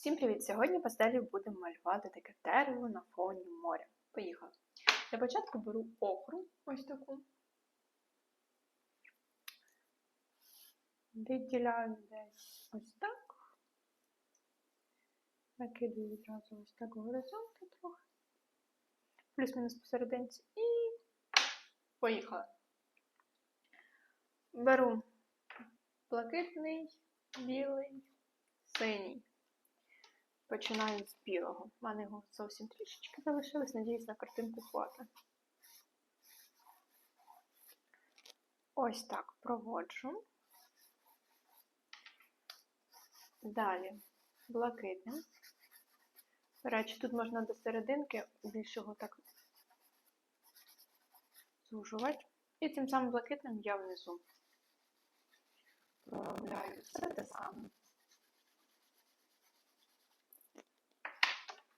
Всім привіт! Сьогодні пастелі будемо малювати таке дерево на фоні моря. Поїхали. Для початку беру охру, ось таку. Відділяю десь ось так. Накидаю відразу ось так горизонти трохи. Плюс-мінус посерединці. І поїхали. Беру блакитний, білий, синій. Починаю з білого. У мене його зовсім трішечки залишилось, надіюсь, на картинку хватить. Ось так проводжу. Далі блакитним. До речі, тут можна до серединки більшого так зужувати. І тим самим блакитним я внизу проробляю все те саме.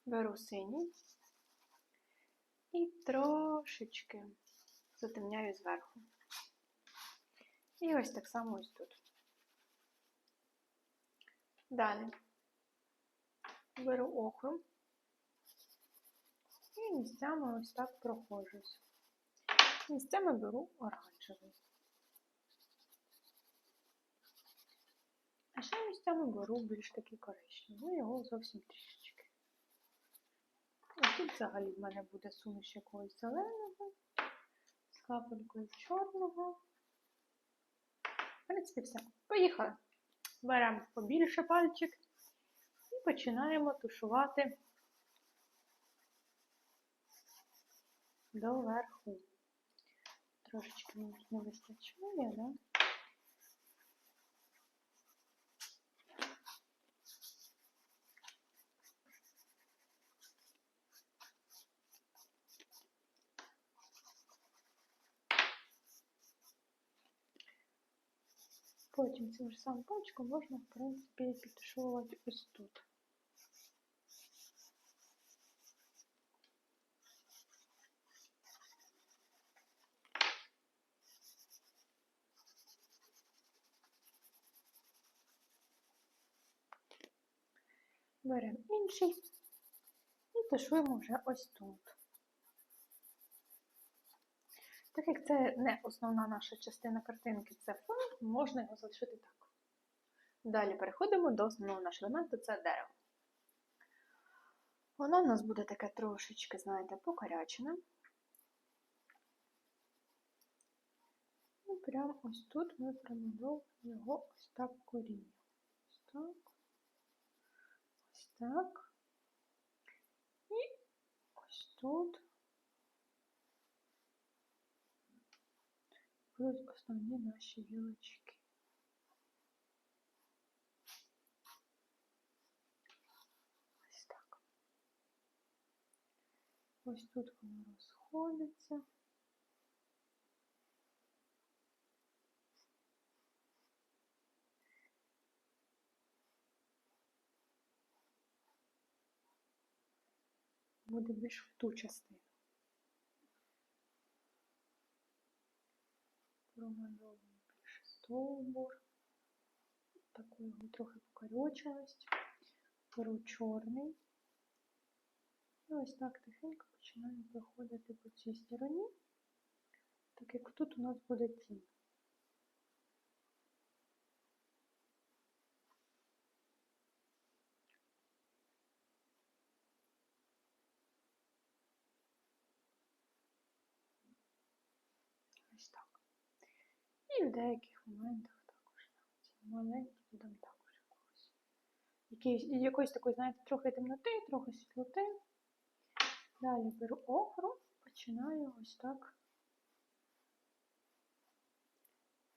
Беру синій і трошечки затемняю зверху. І ось так само ось тут. Далі беру охру і місцями ось так проходжусь. Місцями беру оранжевий. А ще місцями беру більш такий коричневий, ну його зовсім трішечки. А тут взагалі в мене буде суміш якогось зеленого, з капелькою чорного. В принципі, все. Поїхали. Беремо побільше пальчик і починаємо тушувати доверху. Трошечки не вистачає, да? Потім цим же самим пальчиком можна, в принципі, підтушовувати ось тут. Беремо інший і тушуємо вже ось тут. Так як це не основна наша частина картинки, це фон, можна його залишити так. Далі переходимо до основного нашого елементу це дерево. Воно в нас буде таке трошечки, знаєте, покорячене. І прямо ось тут ми промальовуємо його ось так коріння. Ось так. Ось так. І ось тут. Будуть основні наші гілочки. Ось так. Ось тут воно розходиться. Буде більш в ту частину. Промальовую більше стовбур. Таку його трохи покороченість. Беру чорний. І ось так тихенько починаю проходити по цій стороні, так як тут у нас буде тінь. Ось так. І в деяких моментах також маленькі додам також якогось. Якийсь, якоїсь такої, знаєте, трохи темноти, трохи світлоти. Далі беру охру, починаю ось так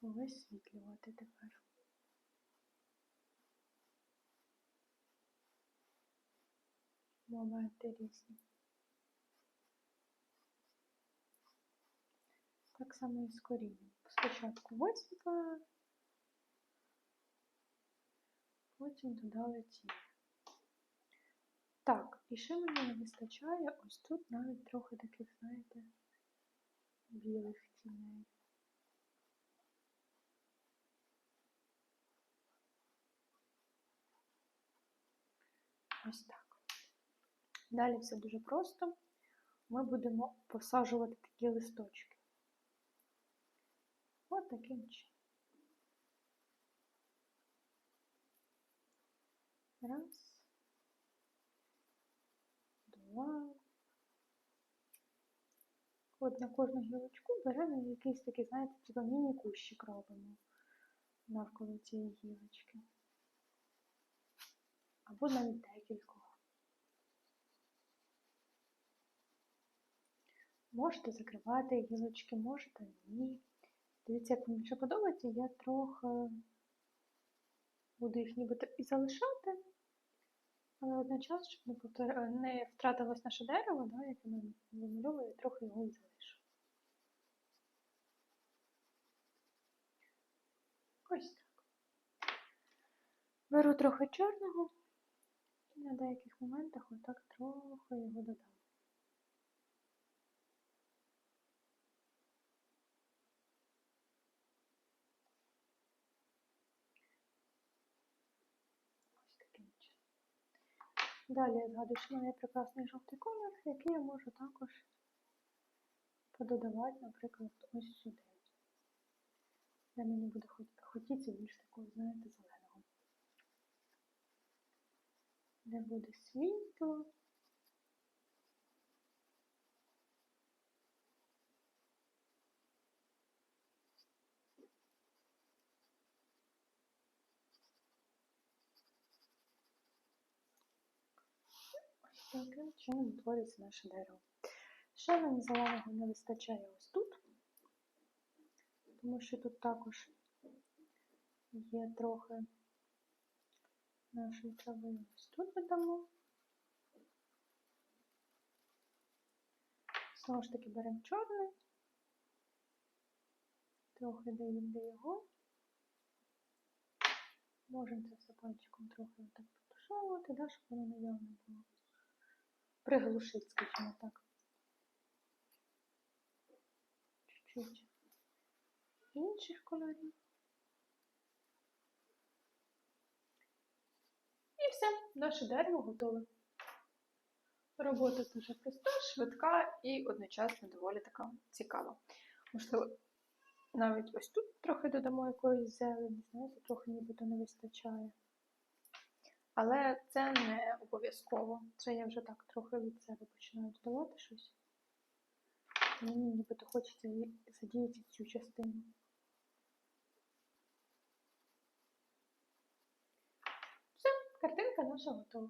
висвітлювати тепер. Моменти різні. Так само і з корінням. Спочатку висвітлили, потім додали тінь. Так, і ще мені не вистачає ось тут навіть трохи таких, знаєте, білих тіней. Ось так. Далі все дуже просто. Ми будемо посаджувати такі листочки. От таким чином. Раз. Два. От на кожну гілочку беремо якийсь такий, знаєте, типу міні-кущик робимо навколо цієї гілочки. Або навіть декількох. Можете закривати гілочки, можете ні. Дивіться, як мені ще подобається, я трохи буду їх нібито і залишати, але одночасно, щоб не, повтор... не втратилось наше дерево, да, яке ми вимальовуємо, трохи його і залишу. Ось так. Беру трохи чорного і на деяких моментах отак трохи його додам. Ось таким чином. Далі я згадую, що в мене прекрасний жовтий колір, який я можу також пододавати, наприклад, ось сюди. Де мені буде хотіти більш такого, знаєте, зеленого. Де буде світло. Таким чином утворюється наше дерево. Ще мені зеленого не вистачає ось тут, тому що тут також є трохи нашої трави. Ось тут додамо. Знову ж таки беремо чорний, трохи даємо його. Можемо це все пальчиком трохи отак потушовувати, да, щоб воно наявно було. Приглушить, скажімо так. Чуть-чуть інших кольорів. І все, наше дерево готове. Робота дуже проста, швидка і одночасно доволі така цікава. Можливо, навіть ось тут трохи додамо якоїсь зелені, знаєте, трохи нібито не вистачає. Але це не обов'язково. Це я вже так трохи від себе починаю додавати щось. Мені нібито хочеться задіяти цю частину. Все, картинка наша готова.